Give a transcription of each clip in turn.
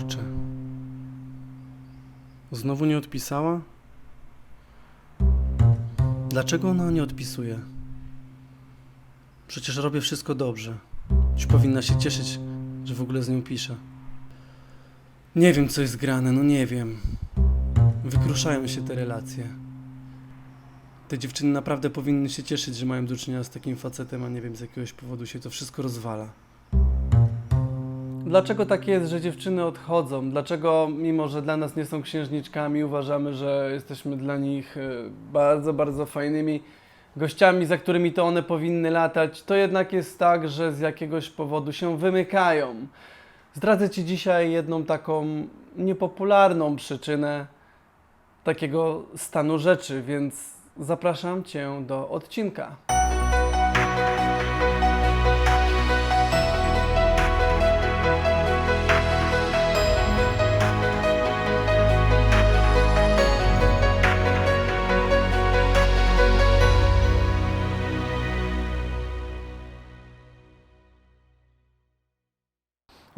Kurczę. Znowu nie odpisała? Dlaczego ona nie odpisuje? Przecież robię wszystko dobrze. Już powinna się cieszyć, że w ogóle z nią piszę. Nie wiem, co jest grane, no nie wiem. Wykruszają się te relacje. Te dziewczyny naprawdę powinny się cieszyć, że mają do czynienia z takim facetem, a nie wiem, z jakiegoś powodu się to wszystko rozwala. Dlaczego tak jest, że dziewczyny odchodzą? Dlaczego, mimo że dla nas nie są księżniczkami, uważamy, że jesteśmy dla nich e, bardzo, bardzo fajnymi gościami, za którymi to one powinny latać? To jednak jest tak, że z jakiegoś powodu się wymykają. Zdradzę Ci dzisiaj jedną taką niepopularną przyczynę takiego stanu rzeczy, więc zapraszam Cię do odcinka.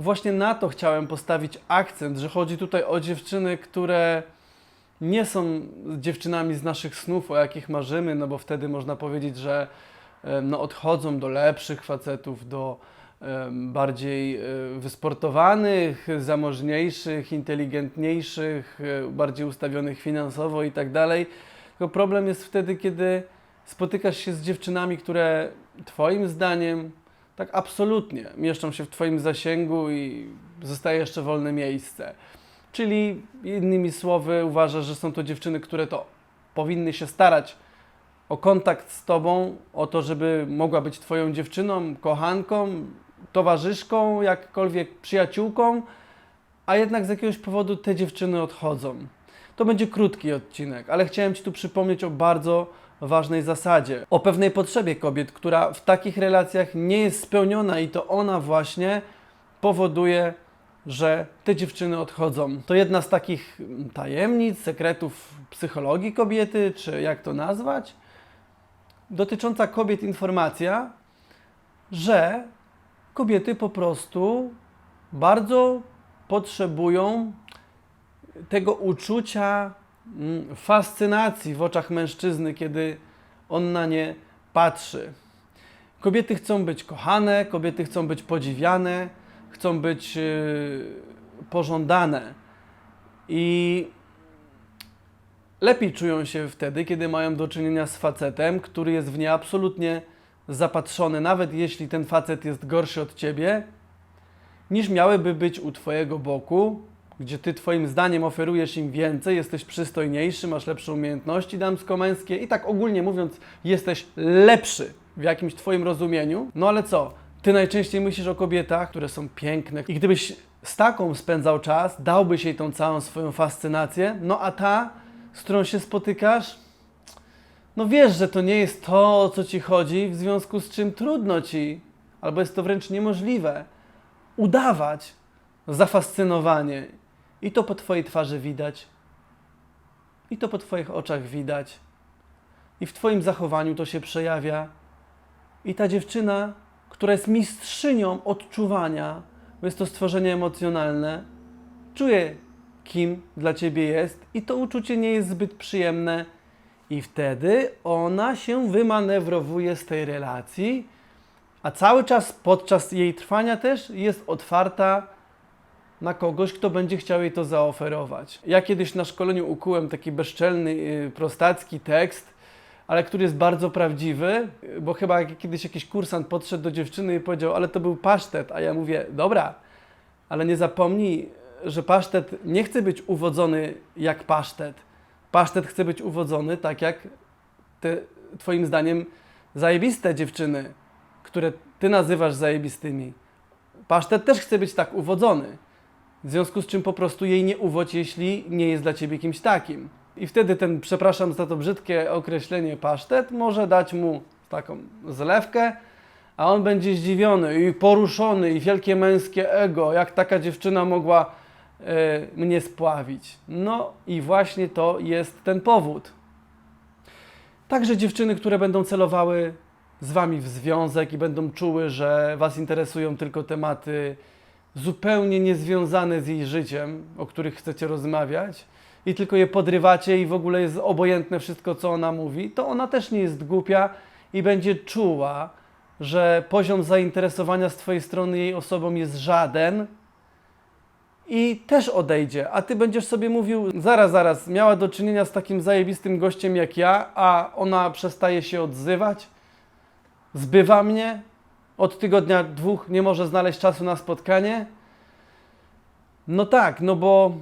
Właśnie na to chciałem postawić akcent, że chodzi tutaj o dziewczyny, które nie są dziewczynami z naszych snów, o jakich marzymy, no bo wtedy można powiedzieć, że no, odchodzą do lepszych facetów, do bardziej e, wysportowanych, zamożniejszych, inteligentniejszych, e, bardziej ustawionych finansowo i tak dalej. Tylko problem jest wtedy, kiedy spotykasz się z dziewczynami, które Twoim zdaniem tak absolutnie mieszczą się w Twoim zasięgu i zostaje jeszcze wolne miejsce. Czyli innymi słowy, uważasz, że są to dziewczyny, które to powinny się starać o kontakt z Tobą, o to, żeby mogła być Twoją dziewczyną, kochanką, towarzyszką, jakkolwiek przyjaciółką, a jednak z jakiegoś powodu te dziewczyny odchodzą. To będzie krótki odcinek, ale chciałem Ci tu przypomnieć o bardzo ważnej zasadzie, o pewnej potrzebie kobiet, która w takich relacjach nie jest spełniona i to ona właśnie powoduje, że te dziewczyny odchodzą. To jedna z takich tajemnic, sekretów psychologii kobiety, czy jak to nazwać, dotycząca kobiet informacja, że kobiety po prostu bardzo potrzebują tego uczucia fascynacji w oczach mężczyzny, kiedy on na nie patrzy. Kobiety chcą być kochane, kobiety chcą być podziwiane, chcą być yy, pożądane. I lepiej czują się wtedy, kiedy mają do czynienia z facetem, który jest w nie absolutnie zapatrzony, nawet jeśli ten facet jest gorszy od ciebie, niż miałyby być u Twojego boku, gdzie Ty Twoim zdaniem oferujesz im więcej, jesteś przystojniejszy, masz lepsze umiejętności damsko-męskie i tak ogólnie mówiąc, jesteś lepszy w jakimś Twoim rozumieniu. No ale co? Ty najczęściej myślisz o kobietach, które są piękne i gdybyś z taką spędzał czas, dałbyś jej tą całą swoją fascynację, no a ta, z którą się spotykasz, no wiesz, że to nie jest to, o co ci chodzi, w związku z czym trudno ci, albo jest to wręcz niemożliwe, udawać zafascynowanie. I to po twojej twarzy widać, i to po twoich oczach widać, i w twoim zachowaniu to się przejawia. I ta dziewczyna, która jest mistrzynią odczuwania, bo jest to stworzenie emocjonalne, czuje, kim dla ciebie jest, i to uczucie nie jest zbyt przyjemne. I wtedy ona się wymanewrowuje z tej relacji, a cały czas podczas jej trwania też jest otwarta na kogoś, kto będzie chciał jej to zaoferować. Ja kiedyś na szkoleniu ukułem taki bezczelny, yy, prostacki tekst, ale który jest bardzo prawdziwy, bo chyba kiedyś jakiś kursant podszedł do dziewczyny i powiedział, ale to był pasztet, a ja mówię, dobra, ale nie zapomnij, że pasztet nie chce być uwodzony jak pasztet. Pasztet chce być uwodzony tak jak te, twoim zdaniem, zajebiste dziewczyny, które ty nazywasz zajebistymi. Pasztet też chce być tak uwodzony. W związku z czym po prostu jej nie uwodź, jeśli nie jest dla ciebie kimś takim. I wtedy ten, przepraszam za to brzydkie określenie, pasztet może dać mu taką zlewkę, a on będzie zdziwiony i poruszony i wielkie męskie ego, jak taka dziewczyna mogła e, mnie spławić. No i właśnie to jest ten powód. Także dziewczyny, które będą celowały z Wami w związek i będą czuły, że Was interesują tylko tematy zupełnie niezwiązane z jej życiem, o których chcecie rozmawiać, i tylko je podrywacie i w ogóle jest obojętne wszystko, co ona mówi, to ona też nie jest głupia i będzie czuła, że poziom zainteresowania z Twojej strony jej osobą jest żaden i też odejdzie, a Ty będziesz sobie mówił, zaraz, zaraz, miała do czynienia z takim zajebistym gościem jak ja, a ona przestaje się odzywać, zbywa mnie, od tygodnia, dwóch nie może znaleźć czasu na spotkanie. No tak, no bo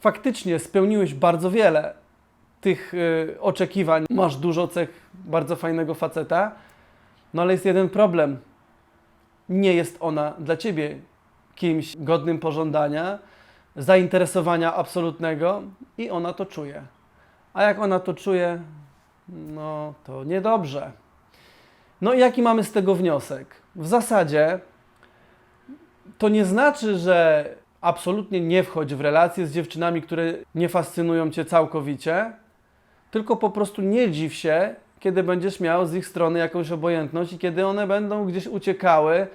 faktycznie spełniłeś bardzo wiele tych y, oczekiwań. Masz dużo cech bardzo fajnego faceta, no ale jest jeden problem. Nie jest ona dla ciebie kimś godnym pożądania, zainteresowania absolutnego i ona to czuje. A jak ona to czuje, no to niedobrze. No i jaki mamy z tego wniosek? W zasadzie to nie znaczy, że absolutnie nie wchodź w relacje z dziewczynami, które nie fascynują cię całkowicie, tylko po prostu nie dziw się, kiedy będziesz miał z ich strony jakąś obojętność i kiedy one będą gdzieś uciekały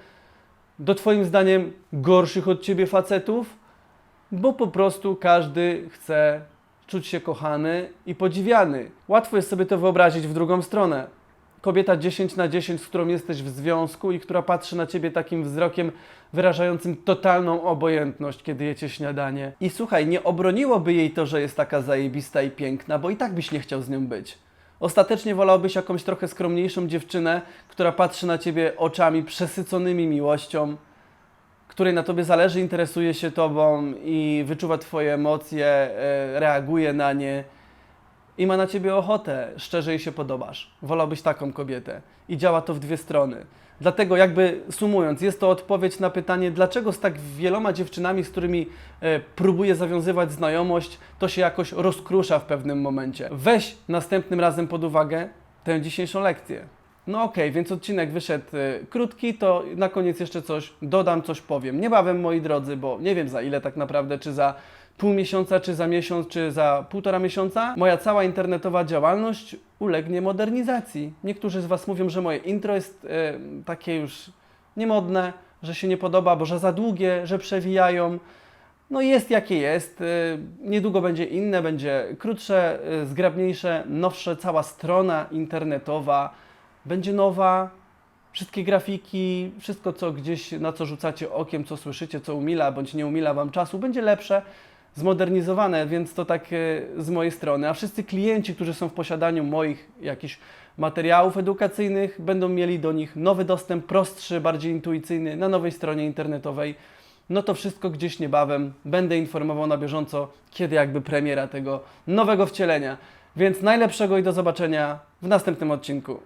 do Twoim zdaniem gorszych od ciebie facetów, bo po prostu każdy chce czuć się kochany i podziwiany. Łatwo jest sobie to wyobrazić w drugą stronę. Kobieta 10 na 10, z którą jesteś w związku i która patrzy na ciebie takim wzrokiem wyrażającym totalną obojętność, kiedy jecie śniadanie. I słuchaj, nie obroniłoby jej to, że jest taka zajebista i piękna, bo i tak byś nie chciał z nią być. Ostatecznie wolałbyś jakąś trochę skromniejszą dziewczynę, która patrzy na ciebie oczami przesyconymi miłością, której na tobie zależy, interesuje się tobą i wyczuwa twoje emocje, e, reaguje na nie i ma na ciebie ochotę, szczerze jej się podobasz. Wolałbyś taką kobietę. I działa to w dwie strony. Dlatego jakby sumując, jest to odpowiedź na pytanie, dlaczego z tak wieloma dziewczynami, z którymi e, próbuję zawiązywać znajomość, to się jakoś rozkrusza w pewnym momencie. Weź następnym razem pod uwagę tę dzisiejszą lekcję. No okej, więc odcinek wyszedł e, krótki, to na koniec jeszcze coś dodam, coś powiem. Niebawem, moi drodzy, bo nie wiem za ile tak naprawdę, czy za pół miesiąca, czy za miesiąc, czy za półtora miesiąca, moja cała internetowa działalność ulegnie modernizacji. Niektórzy z Was mówią, że moje intro jest e, takie już niemodne, że się nie podoba, bo że za długie, że przewijają. No jest jakie jest. Y, Niedługo będzie inne, będzie krótsze, y, zgrabniejsze, nowsze. Cała strona internetowa będzie nowa. Wszystkie grafiki, wszystko co gdzieś, na co rzucacie okiem, co słyszycie, co umila bądź nie umila Wam czasu, będzie lepsze, zmodernizowane, więc to tak y, z mojej strony. A wszyscy klienci, którzy są w posiadaniu moich jakichś materiałów edukacyjnych, będą mieli do nich nowy dostęp, prostszy, bardziej intuicyjny na nowej stronie internetowej no to wszystko gdzieś niebawem będę informował na bieżąco, kiedy jakby premiera tego nowego wcielenia. Więc najlepszego i do zobaczenia w następnym odcinku.